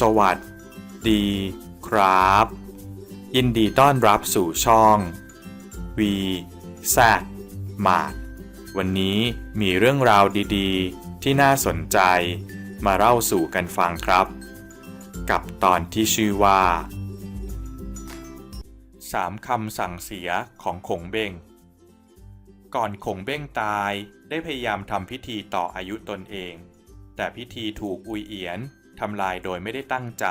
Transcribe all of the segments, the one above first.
สวัสดีครับ ยินดีต้อนรับสู่ช่อง V Z มาดวันนี้มีเรื่องราวดีๆ ที่น่าสนใจมาเล่าสู่กันฟังครับ กับตอนที่ชื่อว่าสามคำสั่งเสียของขงเบ้งก่อนขงเบ้งตายได้พยายามทำพิธีต่ออายุตนเอง แต่พิธีถูกอุยเอียน ทำลายโดยไม่ได้ตั้งใจ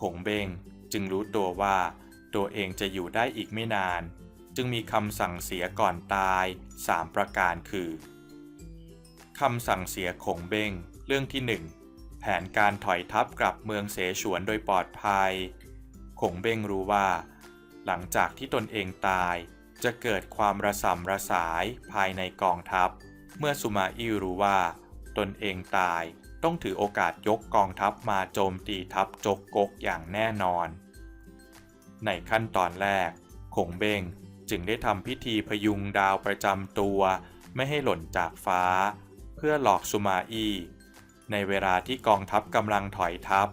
ขงเบงจึงรู้ตัวว่า ตัวเองจะอยู่ได้อีกไม่นาน จึงมีคำสั่งเสียก่อนตาย 3 ประการคือคำสั่งเสียขงเบงเรื่องที่ 1 แผนการถอยทัพกลับเมืองเสฉวนโดยปลอดภัย ขงเบงรู้ว่า หลังจากที่ตนเองตาย จะเกิดความระสำระสายภายในกองทัพ เมื่อสุมาอี้รู้ว่า ตนเองตาย ต้องถือโอกาสยกกองทัพมาโจมตีทัพจกกกอย่างแน่นอน ในขั้นตอนแรก ขงเบงจึงได้ทำพิธีพยุงดาวประจำตัว ไม่ให้หล่นจากฟ้า เพื่อหลอกสุมาอี้ในเวลาที่กองทัพกำลังถอยทัพ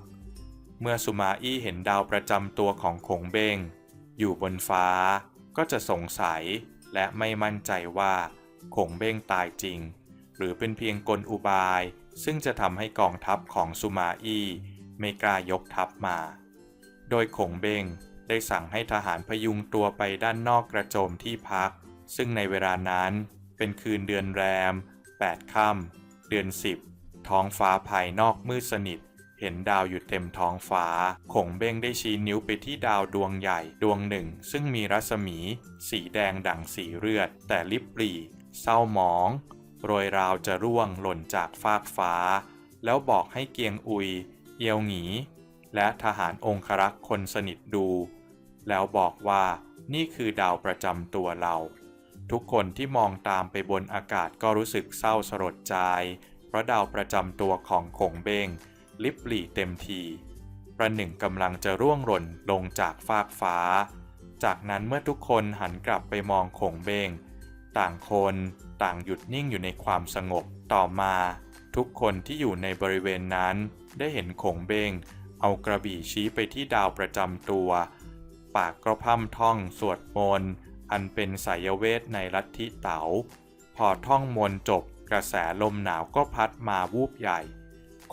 เมื่อสุมาอี้เห็นดาวประจำตัวของขงเบงอยู่บนฟ้าก็จะสงสัยและไม่มั่นใจว่าขงเบ้งตายจริง หรือเป็นเพียงกลอุบาย ซึ่งจะทำให้กองทัพของสุมาอีไม่กล้ายกทัพมา โดยขงเบงได้สั่งให้ทหารพยุงตัวไปด้านนอกกระโจมที่พัก ซึ่งในเวลานั้นเป็นคืนเดือนแรม 8 ค่ำเดือน 10 ท้องฟ้าภายนอกมืดสนิท เห็นดาวอยู่เต็มท้องฟ้า ขงเบ้งได้ชี้นิ้วไปที่ดาวดวงใหญ่ดวงหนึ่ง ซึ่งมีรัศมี สีแดงดั่งสีเลือด แต่ลิบหรี่เศร้าหมอง โรยราวจะร่วงหล่นจากฟากฟ้า แล้วบอกให้เกียงอุย เอียวหงี และทหารองครักษ์คนสนิทดู แล้วบอกว่านี่คือดาวประจำตัวเรา ทุกคนที่มองตามไปบนอากาศก็รู้สึกเศร้าสลดใจ เพราะดาวประจำตัวของขงเบงลิบหลี่เต็มทีประหนึ่งกำลังจะร่วงหล่นลงจากฟากฟ้า จากนั้นเมื่อทุกคนหันกลับไปมองขงเบง ต่างคนต่างหยุดนิ่งอยู่ในความสงบต่อมา ทุกคนที่อยู่ในบริเวณนั้น ได้เห็นขงเบงเอากระบี่ชี้ไปที่ดาวประจำตัว ปากก็พร่ำท่องสวดมนต์อันเป็นสายเวทในลัทธิเต๋า พอท่องมนต์จบกระแสลมหนาวก็พัดมาวูบใหญ่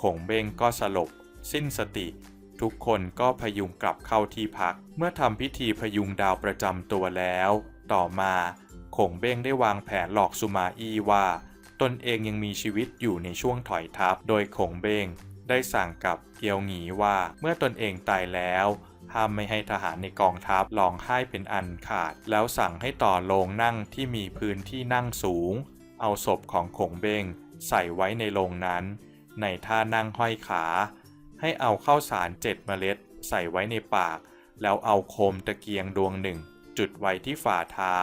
ขงเบงก็สลบ สิ้นสติ ทุกคนก็พยุงกลับเข้าที่พัก เมื่อทำพิธีพยุงดาวประจำตัวแล้ว ต่อมา ขงเบ้งได้วางแผนหลอกสุมาอี้ว่า ตนเองยังมีชีวิตอยู่ในช่วงถอยทัพ โดยขงเบ้งได้สั่งกับเกียวหงีว่าเมื่อตนเองตายแล้วห้ามไม่ให้ทหารในกองทัพร้องไห้เป็นอันขาด แล้วสั่งให้ต่อโลงนั่งที่มีพื้นที่นั่งสูง เอาศพของขงเบ้งใส่ไว้ในโลงนั้น ในท่านั่งห้อยขา ให้เอาข้าวสารเจ็ดเมล็ด ใส่ไว้ในปาก แล้วเอาโคมตะเกียงดวงหนึ่ง จุดไว้ที่ฝ่าเท้า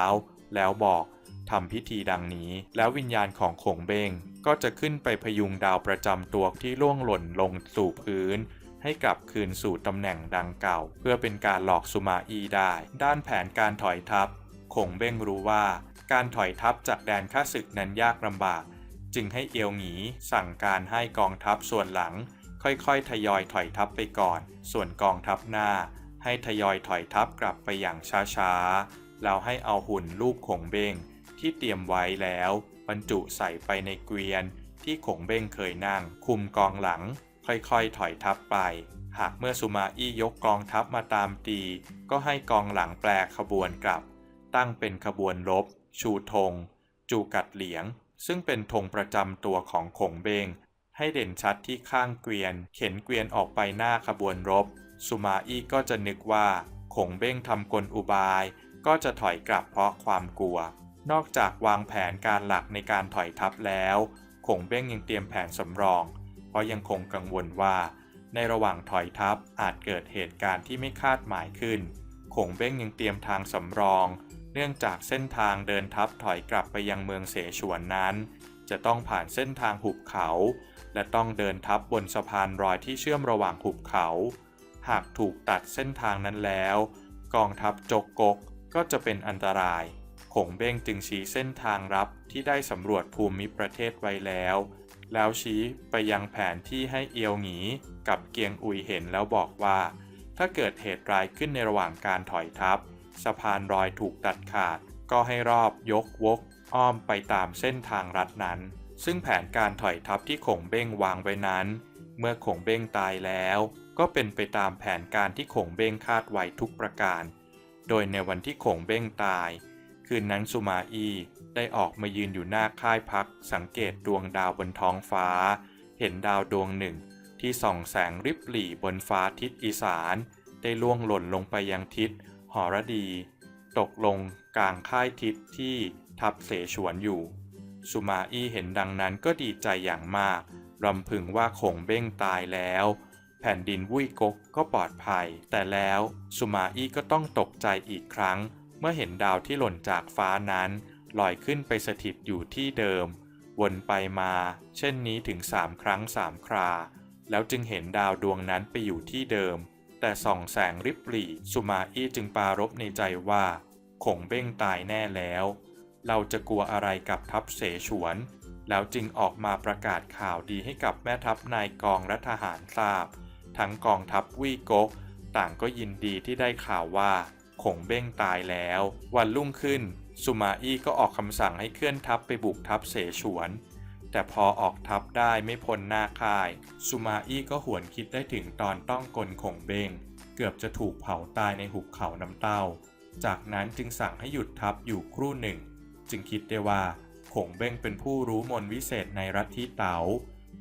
แล้วบอกทำพิธีดังนี้ แล้ววิญญาณของขงเบงก็จะขึ้นไปพยุงดาวประจำตัวที่ล่วงหล่นลงสู่พื้น ให้กลับคืนสู่ตำแหน่งดังเก่า เพื่อเป็นการหลอกสุมาอีได้ ด้านแผนการถอยทัพคงเบ้งรู้ว่า การถอยทัพจากแดนข้าศึกนั้นยากลำบาก จึงให้เอียวหงีสั่งการให้กองทัพส่วนหลัง ค่อยๆ ทยอยถอยทัพไปก่อน ส่วนกองทัพหน้า ให้ทยอยถอยทัพกลับไปอย่างช้าๆ แล้วให้เอาหุ่นลูกขงเบงที่เตรียมไว้แล้ว บรรจุใส่ไปในเกวียน ที่ขงเบงเคยนั่ง คุมกองหลัง ค่อยๆ ถอยทัพไป หากเมื่อสุมาอี้ยกกองทัพมาตามตี ก็ให้กองหลังแปลขบวนกลับ ตั้งเป็นขบวนรบชูธง จูกัดเหลียง ซึ่งเป็นธงประจำตัวของขงเบงให้เด่นชัดที่ข้างเกวียน เข็นเกวียนออกไปหน้าขบวนรบ สุมาอี้ก็จะนึกว่าขงเบ้งทำกลอุบาย ก็จะถอยกลับเพราะความกลัว นอกจากวางแผนการหลักในการถอยทัพแล้วขงเบ้งยังเตรียมแผนสำรอง เพราะยังคงกังวลว่า ในระหว่างถอยทัพอาจเกิดเหตุการณ์ที่ไม่คาดหมายขึ้นขงเบ้งยังเตรียมทางสำรอง เนื่องจากเส้นทางเดินทัพถอยกลับไปยังเมืองเสฉวนนั้น จะต้องผ่านเส้นทางหุบเขา และต้องเดินทับบนสะพานรอยที่เชื่อมระหว่างหุบเขา หากถูกตัดเส้นทางนั้นแล้ว กองทัพจกกก ก็จะเป็นอันตรายขงเบ้งจึงชี้เส้นทางรับที่ได้สำรวจภูมิประเทศไว้แล้ว แล้วชี้ไปยังแผนที่ให้เอียวหงีกับเกียงอุยเห็นแล้วบอกว่า ถ้าเกิดเหตุร้ายขึ้นในระหว่างการถอยทัพ สะพานรอยถูกตัดขาด ก็ให้รอบยกวก อ้อมไปตามเส้นทางรัดนั้น ซึ่งแผนการถอยทัพที่ขงเบ้งวางไว้นั้น เมื่อขงเบ้งตายแล้ว ก็เป็นไปตามแผนการที่ขงเบ้งคาดไว้ทุกประการ โดยในวันที่ขงเบ้งตาย คืนนั้นสุมาอีได้ออกมายืนอยู่หน้าค่ายพัก สังเกตดวงดาวบนท้องฟ้า เห็นดาวดวงหนึ่ง ที่ส่องแสงริบหรี่บนฟ้าทิศอีสาน ได้ล่วงหล่นลงไปยังทิศหอรดี ตกลงกลางค่ายทิศที่ทับเสฉวนอยู่ สุมาอี้เห็นดังนั้นก็ดีใจอย่างมากรำพึงว่าคงเบ้งตายแล้ว แผ่นดินวุ้ยกกก็ปลอดภัย แต่แล้วสุมาอี้ก็ต้องตกใจอีกครั้ง เมื่อเห็นดาวที่หล่นจากฟ้านั้นลอยขึ้นไปสถิตอยู่ที่เดิม วนไปมา เช่นนี้ถึงสามครั้งสามครา แล้วจึงเห็นดาวดวงนั้นไปอยู่ที่เดิม แต่ส่องแสงริบหรี่สุมาอี้จึงปารบในใจว่าคงเบ้งตายแน่แล้ว เราจะกลัวอะไรกับทัพเสฉวน แล้วจึงออกมาประกาศข่าวดีให้กับแม่ทัพนายกองและทหารทราบ ทั้งกองทัพวี่ก๊กต่างก็ยินดีที่ได้ข่าวว่าคงเบ้งตายแล้ว วันรุ่งขึ้น สุมาอี้ก็ออกคำสั่งให้เคลื่อนทัพไปบุกทัพเสฉวน แต่พอออกทัพได้ไม่พ้นหน้าค่าย สุมาอี้ก็หวนคิดได้ถึงตอนต้องกลขงเบงเกือบจะถูกเผาตายในหุบเขาน้ำเต้า จากนั้นจึงสั่งให้หยุดทัพอยู่ครู่หนึ่ง จึงคิดได้ว่าขงเบ้งเป็นผู้รู้มนวิเศษในรัฐที่เตา๋า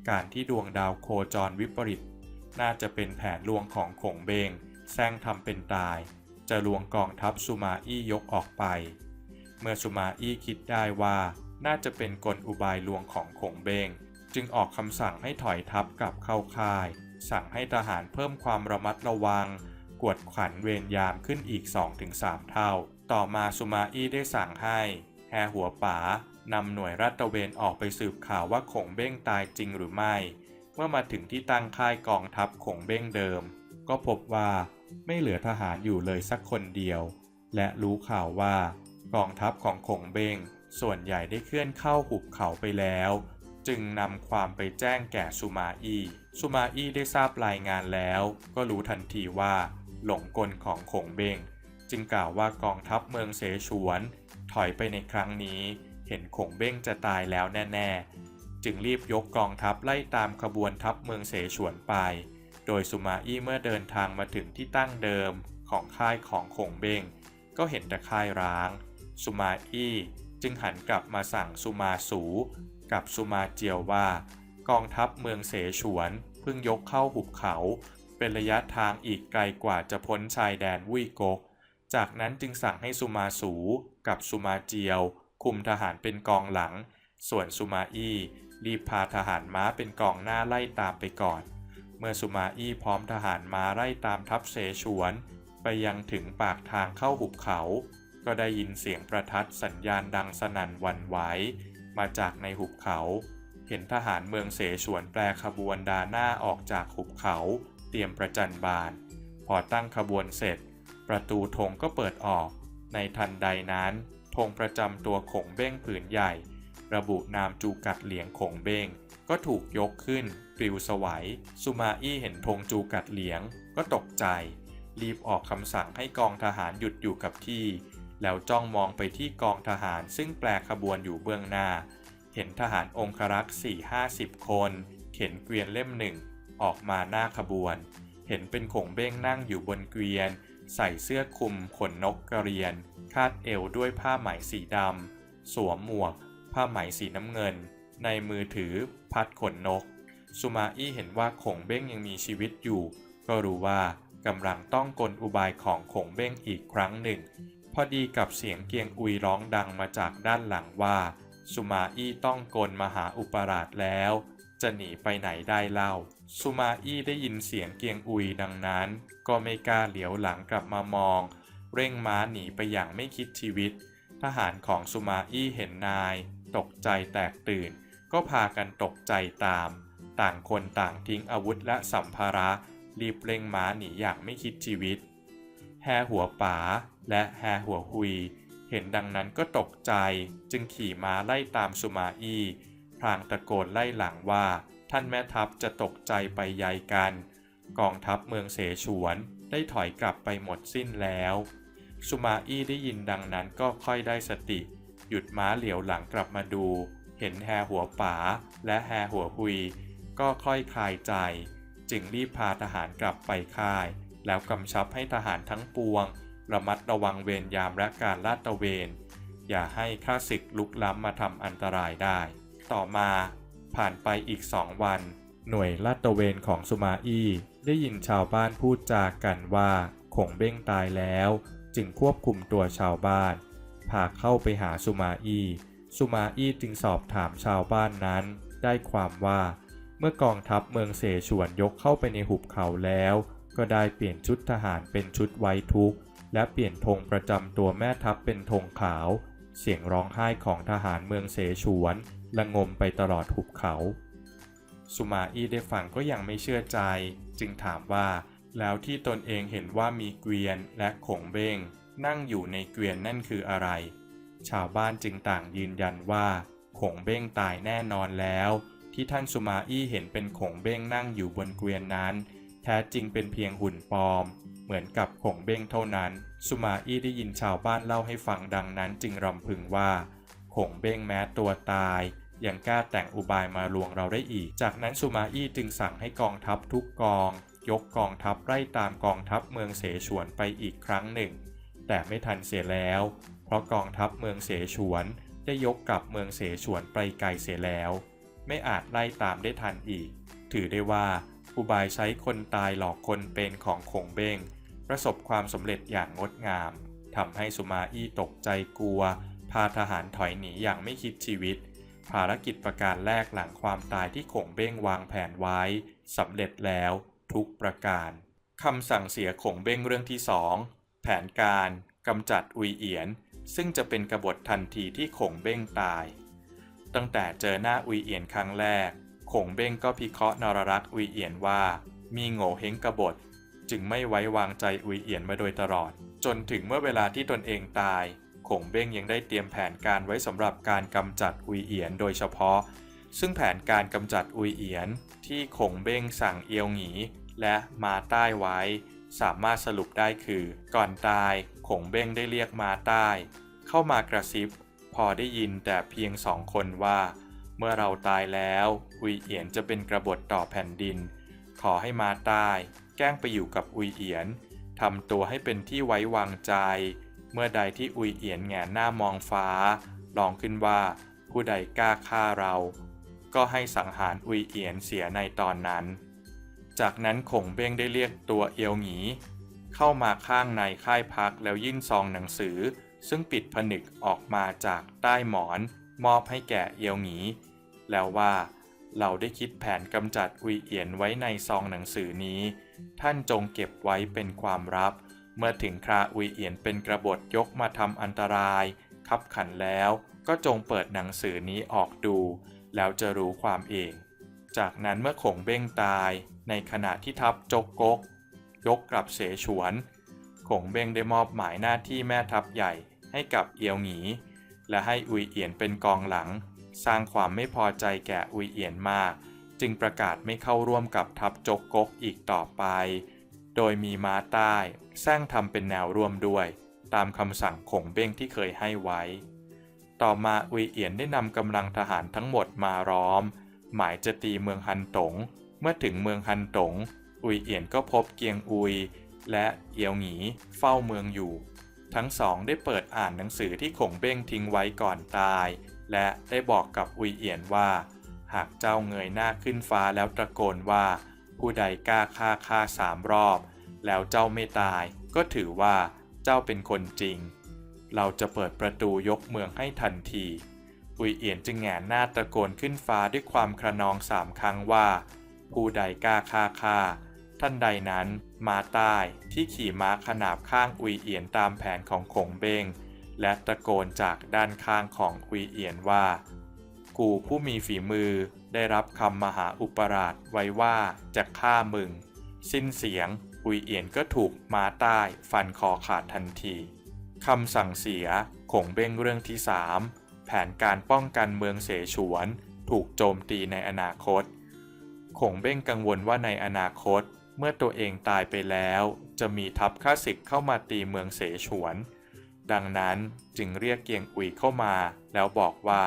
การที่ดวงดาวโคจรวิปริต น่าจะเป็นแผนลวงของขงเบงแซงทำเป็นตาย จะลวงกองทัพสุมาอี้ยกออกไป เมื่อสุมาอี้คิดได้ว่าน่าจะเป็นกลอุบายลวงของขงเบง จึงออกคำสั่งให้ถอยทัพกลับเข้าค่าย สั่งให้ทหารเพิ่มความระมัดระวัง กวดขันเวรยามขึ้นอีก 2-3 เท่า ต่อมาสุมาอี้ได้สั่งให้แฮหัวป๋านำหน่วยรัตเวนออกไปสืบข่าวว่าขงเบ้งตายจริงหรือไม่ มื่อมาถึงที่ตั้งค่ายกองทัพของเบ้งเดิม ก็พบว่าไม่เหลือทหารอยู่เลยสักคนเดียว และรู้ข่าวว่ากองทัพของขงเบ้งส่วนใหญ่ได้เคลื่อนเข้าหุบเขาไปแล้ว จึงนำความไปแจ้งแก่สุมาอี้สุมาอี้ได้ทราบรายงานแล้ว ก็รู้ทันทีว่า หลงกลของขงเบงจึงกล่าวว่ากองทัพเมืองเสฉวน ถอยไปในครั้งนี้ เห็นขงเบ้งจะตายแล้วแน่ๆ จึงรีบยกกองทัพไล่ตามขบวนทัพเมืองเสฉวนไป โดยสุมาอี้เมื่อเดินทางมาถึงที่ตั้งเดิมของค่ายของขงเบง ก็เห็นแต่ค่ายร้าง สุมาอี้จึงหันกลับมาสั่งสุมาสูกับสุมาเจียวว่า กองทัพเมืองเสฉวนเพิ่งยกเข้าหุบเขา เป็นระยะทางอีกไกลกว่าจะพ้นชายแดนวุยกก จากนั้นจึงสั่งให้สุมาสูกับสุมาเจียว คุมทหารเป็นกองหลัง ส่วนสุมาอี้ รีบพาทหารม้าเป็นกองหน้าไล่ตามไปก่อน เมื่อสุมาอี้พร้อมทหารม้าไล่ตามทัพเสฉวน ไปยังถึงปากทางเข้าหุบเขา ก็ได้ยินเสียงประทัดสัญญาณดังสนั่นวันไหวมาจากในหุบเขา เห็นทหารเมืองเสฉวนแปลขบวนดาหน้าออกจากหุบเขา เตรียมประจันบาน พอตั้งขบวนเสร็จ ประตูธงก็เปิดออก ในทันใดนั้นธงประจำตัวขงเบ้งผืนใหญ่ ระบุนามจูกัดเหลียงขงเบ้งก็ถูกยกขึ้นปลิวสวัยสุมาอี้เห็นธงจูกัดเหลียง ก็ตกใจ รีบออกคำสั่งให้กองทหารหยุดอยู่กับที่ แล้วจ้องมองไปที่กองทหารซึ่งแปลขบวนอยู่เบื้องหน้า เห็นทหารองครักษ์สี่ห้าสิบคน เข็นเกวียนเล่มหนึ่ง ออกมาหน้าขบวน เห็นเป็นขงเบ้งนั่งอยู่บนเกวียน ใส่เสื้อคลุมขนนกกระเรียน คาดเอวด้วยผ้าไหมสีดำสวมหมวก ผ้าไหมสีน้ำเงิน ในมือถือพัดขนนก สุมาอี้เห็นว่าขงเบ้งยังมีชีวิตอยู่ ก็รู้ว่ากำลังต้องกลอุบายของขงเบ้งอีกครั้งหนึ่ง พอดีกับเสียงเกียงอุยร้องดังมาจากด้านหลังว่า สุมาอี้ต้องกลมหาอุปราชแล้ว จะหนีไปไหนได้เล่า สุมาอี้ได้ยินเสียงเกียงอุยดังนั้น ก็ไม่กล้าเหลียวหลังกลับมามอง เร่งม้าหนีไปอย่างไม่คิดชีวิต ทหารของสุมาอี้เห็นนาย ตกใจแตกตื่น ก็พากันตกใจตาม ต่างคนต่างทิ้งอาวุธและสัมภาระรีบเร่งม้าหนีอย่างไม่คิดชีวิต แฮหัวป๋าและแฮหัวฮุย เห็นดังนั้นก็ตกใจ จึงขี่ม้าไล่ตามสุมาอี้พลางตะโกนไล่หลังว่า ท่านแม่ทัพจะตกใจไปใยกัน กองทัพเมืองเสฉวนได้ถอยกลับไปหมดสิ้นแล้ว สุมาอี้ได้ยินดังนั้นก็ค่อยได้สติ หยุดม้าเหลียวหลังกลับมาดู เห็นแฮหัวป๋าและแฮหัวหุย ก็ค่อยคลายใจ จึงรีบพาทหารกลับไปค่าย แล้วกำชับให้ทหารทั้งปวง ระมัดระวังเวรยามและการลาดตระเวน อย่าให้ข้าศึกลุกล้ำมาทำอันตรายได้ ต่อมาผ่านไปอีกสองวัน หน่วยลาดตระเวนของสุมาอี้ได้ยินชาวบ้านพูดจากันว่าขงเบ้งตายแล้ว จึงควบคุมตัวชาวบ้าน พาเข้าไปหาสุมาอี้สุมาอี้จึงสอบถามชาวบ้านนั้น ได้ความว่า เมื่อกองทัพเมืองเสฉวนยกเข้าไปในหุบเขาแล้ว ก็ได้เปลี่ยนชุดทหารเป็นชุดไว้ทุกข์และเปลี่ยนธงประจำตัวแม่ทัพเป็นธงขาว เสียงร้องไห้ของทหารเมืองเสฉวนระงมไปตลอดหุบเขาสุมาอี้ได้ฟังก็ยังไม่เชื่อใจ จึงถามว่า แล้วที่ตนเองเห็นว่ามีเกวียนและขงเบ้ง นั่งอยู่ในเกวียนนั่นคืออะไร ชาวบ้านจึงต่างยืนยันว่าขงเบ้งตายแน่นอนแล้ว ที่ท่านสุมาอี้เห็นเป็นขงเบ้งนั่งอยู่บนเกวียนนั้น แท้จริงเป็นเพียงหุ่นปลอม เหมือนกับขงเบ้งเท่านั้น สุมาอี้ได้ยินชาวบ้านเล่าให้ฟังดังนั้นจึงรำพึงว่าขงเบ้งแม้ตัวตายยังกล้าแต่งอุบายมาลวงเราได้อีก จากนั้นสุมาอี้จึงสั่งให้กองทัพทุกกอง ยกกองทัพไล่ตามกองทัพเมืองเสฉวนไปอีกครั้งหนึ่ง แต่ไม่ทันเสียแล้ว เพราะกองทัพเมืองเสฉวนได้ยกกลับเมืองเสฉวนไปไกลเสียแล้ว ไม่อาจไล่ตามได้ทันอีก ถือได้ว่าอุบายใช้คนตายหลอกคนเป็นของขงเบ้ง ประสบความสำเร็จอย่างงดงามทำให้สุมาอี้ตกใจกลัว พาทหารถอยหนีอย่างไม่คิดชีวิต ภารกิจประการแรกหลังความตายที่ขงเบ้งวางแผนไว้สำเร็จแล้วทุกประการคำสั่งเสียขงเบ้งเรื่องที่สอง แผนการกำจัดอุยเอียน ซึ่งจะเป็นกบฏทันทีที่ขงเบ้งตาย ตั้งแต่เจอหน้าอุยเอียนครั้งแรก ขงเบ้งก็พิเคราะห์นรรักษ์อุยเอียนว่า มีโง่เฮงกบฏ จึงไม่ไว้วางใจอุยเอียนมาโดยตลอด จนถึงเมื่อเวลาที่ตนเองตาย ขงเบ้งยังได้เตรียมแผนการไว้สำหรับการกำจัดอุยเอียนโดยเฉพาะ ซึ่งแผนการกำจัดอุยเอียน ที่ขงเบ้งสั่งเอียวหงีและมาใต้ไว้ สามารถสรุปได้คือ ก่อนตายขงเบ้งได้เรียกมาใต้ เข้ามากระซิบ พอได้ยินแต่เพียงสองคนว่า เมื่อเราตายแล้วอุยเอียนจะเป็นกระบฏต่อแผ่นดิน ขอให้มาใต้ แกล้งไปอยู่กับอุยเอียนทำตัวให้เป็นที่ไว้วางใจ เมื่อใดที่อุยเอียนแงนหน้ามองฟ้า ลองขึ้นว่า ผู้ใดกล้าฆ่าเรา ก็ให้สังหารอุยเอียนเสียในตอนนั้น จากนั้นขงเบ้งได้เรียกตัวเอียวหงีเข้ามาข้างในค่ายพักแล้วยื่นซองหนังสือ ซึ่งปิดผนึกออกมาจากใต้หมอน มอบให้แก่เอียวหงี แล้วว่าเราได้คิดแผนกำจัดอุยเอียนไว้ในซองหนังสือนี้ ท่านจงเก็บไว้เป็นความลับ เมื่อถึงคราอุยเอียนเป็นกระบฏยกมาทำอันตราย คับขันแล้วก็จงเปิดหนังสือนี้ออกดู แล้วจะรู้ความเอง จากนั้นเมื่อขงเบ้งตาย ในขณะที่ทัพจกกก ยกกลับเสฉวน ขงเบงได้มอบหมายหน้าที่แม่ทัพใหญ่ให้กับเอียวหงี และให้อุยเอียนเป็นกองหลัง สร้างความไม่พอใจแก่อุยเอียนมาก จึงประกาศไม่เข้าร่วมกับทัพจกกกอีกต่อไป โดยมีม้าใต้แซงทำเป็นแนวร่วมด้วย ตามคำสั่งขงเบ้งที่เคยให้ไว้ ต่อมาอุยเอียนได้นำกำลังทหารทั้งหมดมาล้อม หมายจะตีเมืองฮันตง เมื่อถึงเมืองฮันตง อุยเอียนก็พบเกียงอุย และเอียวหงีเฝ้าเมืองอยู่ ทั้งสองได้เปิดอ่านหนังสือที่ขงเบ้งทิ้งไว้ก่อนตาย และได้บอกกับอุยเอียนว่า หากเจ้าเงยหน้าขึ้นฟ้าแล้วตะโกนว่า ผู้ใดกล้าฆ่าข้าสามรอบ แล้วเจ้าไม่ตาย ก็ถือว่าเจ้าเป็นคนจริง เราจะเปิดประตูยกเมืองให้ทันทีอุยเอียนจึงแหงนหน้าตะโกนขึ้นฟ้าด้วยความครนองสามครั้งว่า ผู้ใดกล้าฆ่าข้าท่านใดนั้นมาใต้ที่ขี่ม้าขนาบข้างอุยเอียนตามแผนของขงเบงและตะโกนจากด้านข้างของอุยเอียนว่า กูผู้มีฝีมือได้รับคำมหาอุปราชไว้ว่าจะฆ่ามึง สิ้นเสียงอุยเอียนก็ถูกม้าใต้ฟันคอขาดทันทีคำสั่งเสียขงเบ้งเรื่องที่สามแผนการป้องกันเมืองเสฉวน ถูกโจมตีในอนาคต ขงเบ้งกังวลว่าในอนาคต เมื่อตัวเองตายไปแล้ว จะมีทัพข้าศึกเข้ามาตีเมืองเสฉวน ดังนั้นจึงเรียกเกียงอุยเข้ามา แล้วบอกว่า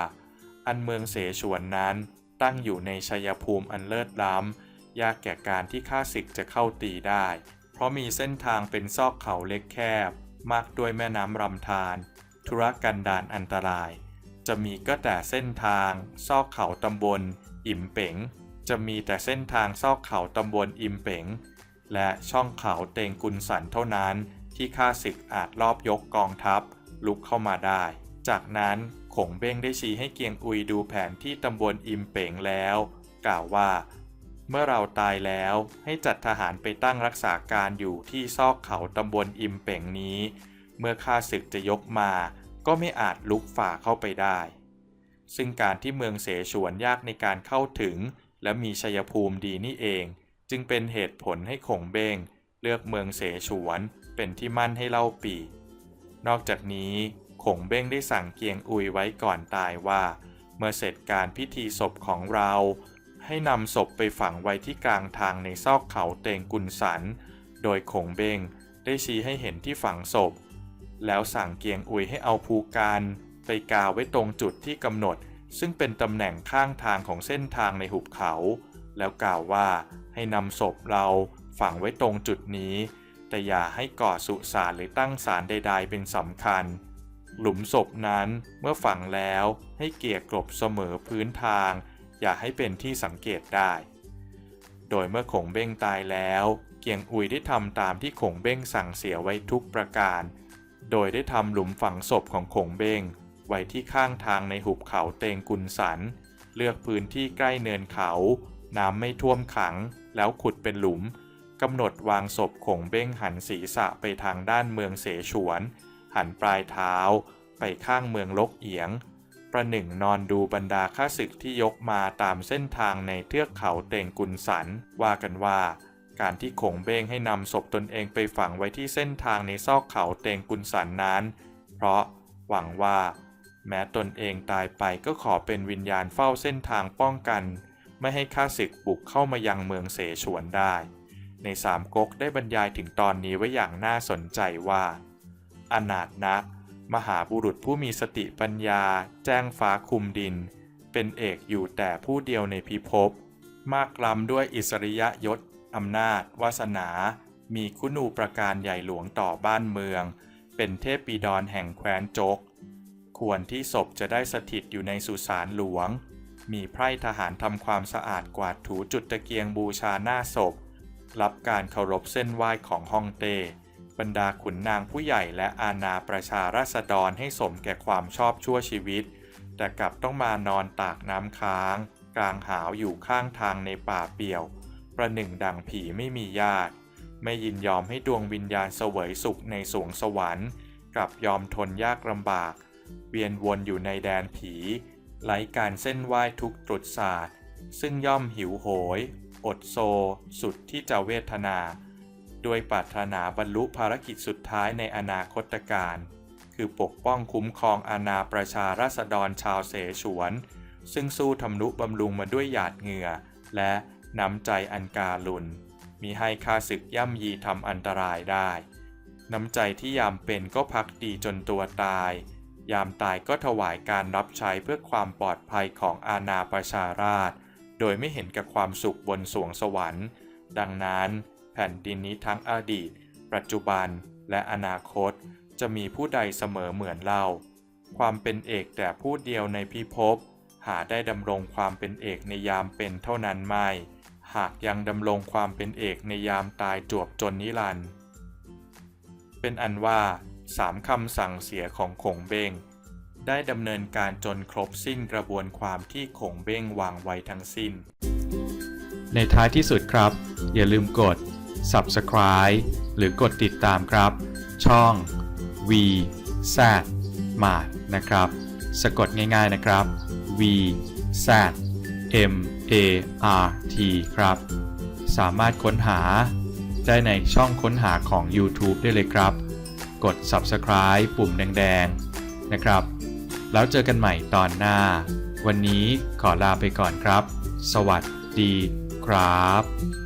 อันเมืองเสฉวนนั้นตั้งอยู่ในชัยภูมิอันเลิศล้ำ ยากแก่การที่ข้าศึกจะเข้าตีได้ เพราะมีเส้นทางเป็นซอกเขาเล็กแคบ มากด้วยแม่น้ำรำธารธุรกันดารอันตราย จะมีก็แต่เส้นทาง ซอกเขาตำบล อิมเป๋ง จะมีแต่เส้นทางซอกเขาตำบลอิมเป๋ง และช่องเขาเตงกุนสันเท่านั้นที่ข้าศึกอาจลอบยกกองทัพ ลุกเข้ามาได้ จากนั้นขงเบ้งได้ชี้ให้เกียงอุยดูแผนที่ตำบลอิมเป๋งแล้ว กล่าวว่า เมื่อเราตายแล้วให้จัดทหารไปตั้งรักษาการอยู่ที่ซอกเขาตำบลอิมเป๋งนี้ เมื่อข้าศึกจะยกมา ก็ไม่อาจลุกฝ่าเข้าไปได้ ซึ่งการที่เมืองเสฉวนยากในการเข้าถึง และมีชัยภูมิดีนี่เอง จึงเป็นเหตุผลให้ขงเบงเลือกเมืองเสฉวนเป็นที่มั่นให้เล่าปี นอกจากนี้ขงเบ้งได้สั่งเกียงอุยไว้ก่อนตายว่า เมื่อเสร็จการพิธีศพของเรา ให้นำศพไปฝังไว้ที่กลางทางในซอกเขาเตงกุนสัน โดยขงเบงได้ชี้ให้เห็นที่ฝังศพ แล้วสั่งเกียงอุยให้เอาภูการไปกาไว้ตรงจุดที่กำหนด ซึ่งเป็นตำแหน่งข้างทางของเส้นทางในหุบเขา แล้วกล่าวว่าให้นำศพเราฝังไว้ตรงจุดนี้ แต่อย่าให้ก่อสุสานหรือตั้งศาลใด ๆ เป็นสำคัญ หลุมศพนั้นเมื่อฝังแล้วให้เกี่ยกลบเสมอพื้นทาง อย่าให้เป็นที่สังเกตได้ โดยเมื่อขงเบ้งตายแล้ว เกียงอุยได้ทำตามที่ขงเบ้งสั่งเสียไว้ทุกประการ โดยได้ทำหลุมฝังศพของขงเบ้ง ไว้ที่ข้างทางในหุบเขาเตงกุนสัน เลือกพื้นที่ใกล้เนินเขา น้ำไม่ท่วมขัง แล้วขุดเป็นหลุมกำหนดวางศพขงเบ้งหันศีรษะไปทางด้านเมืองเสฉวน หันปลายเท้า ไปข้างเมืองลกเอียง ประหนึ่งนอนดูบรรดาข้าศึกที่ยกมาตามเส้นทางในเทือกเขาเตงกุนสัน ว่ากันว่า การที่ขงเบ้งให้นำศพตนเองไปฝังไว้ที่เส้นทางในซอกเขาเตงกุนสันนั้น เพราะหวังว่า แม้ตนเองตายไปก็ขอเป็นวิญญาณเฝ้าเส้นทางป้องกัน ไม่ให้ข้าศึกบุกเข้ามายังเมืองเสฉวนได้ ในสามก๊กได้บรรยายถึงตอนนี้ไว้อย่างน่าสนใจว่า อนาถนัก มหาบุรุษผู้มีสติปัญญา แจ้งฟ้าคุมดิน เป็นเอกอยู่แต่ผู้เดียวในพิภพ มากล้ำด้วยอิสริยยศอำนาจ วาสนา มีคุณูประการใหญ่หลวงต่อบ้านเมือง เป็นเทพปีดอนแห่งแคว้นโจก ควรที่ศพจะได้สถิตอยู่ในสุสานหลวง มีไพร่ทหารทำความสะอาดกวาดถูจุดตะเกียงบูชาหน้าศพ รับการเคารพเส้นไหว้ของฮ่องเต้บรรดาขุนนางผู้ใหญ่และอาณาประชาราษฎรให้สมแก่ความชอบชั่วชีวิต แต่กลับต้องมานอนตากน้ำค้าง กลางหาวอยู่ข้างทางในป่าเปี่ยว ประหนึ่งดังผีไม่มีญาติ ไม่ยินยอมให้ดวงวิญญาณเสวยสุขในสวงสวรรค์ กลับยอมทนยากลำบาก เวียนวนอยู่ในแดนผีไร้การเส้นไหว้ทุกตรุษศาสตร์ ซึ่งย่อมหิวโหย อดโซ สุดที่จะเวทนา ด้วยปรารถนาบรรลุภารกิจสุดท้ายในอนาคตการคือปกป้องคุ้มครองอาณาประชาราษฎรชาวเสฉวน ซึ่งสู้ทำนุบำรุงมาด้วยหยาดเหงื่อ และน้ำใจอันกาลุนมีให้ค่าศึกย่ำยีทำอันตรายได้ น้ำใจที่ยามเป็นก็พักดีจนตัวตาย ยามตายก็ถวายการรับใช้เพื่อความปลอดภัยของอาณาประชาราษฎรโดยไม่เห็นกับความสุขบนสวงสวรรค์ ดังนั้น แผ่นดินนี้ทั้งอดีต ปัจจุบันและอนาคต จะมีผู้ใดเสมอเหมือนเรา ความเป็นเอกแต่ผู้เดียวในพิภพหาได้ดำรงความเป็นเอกในยามเป็นเท่านั้นไม่ หากยังดำรงความเป็นเอกในยามตายจวบจนนิรันดร์เป็นอันว่า สามคำสั่งเสียของขงเบ้งได้ดำเนินการจนครบสิ้นกระบวนความที่ขงเบ้งวางไว้ทั้งสิ้น ในท้ายที่สุดครับ อย่าลืมกด subscribe หรือกดติดตามครับ ช่อง V Z Mart นะครับ สะกดง่ายๆนะครับ V Z M A R T ครับ สามารถค้นหาได้ในช่องค้นหาของ YouTube ได้เลยครับ กด subscribe ปุ่มแดงๆ นะครับ แล้วเจอกันใหม่ตอนหน้า วันนี้ขอลาไปก่อนครับ สวัสดีครับ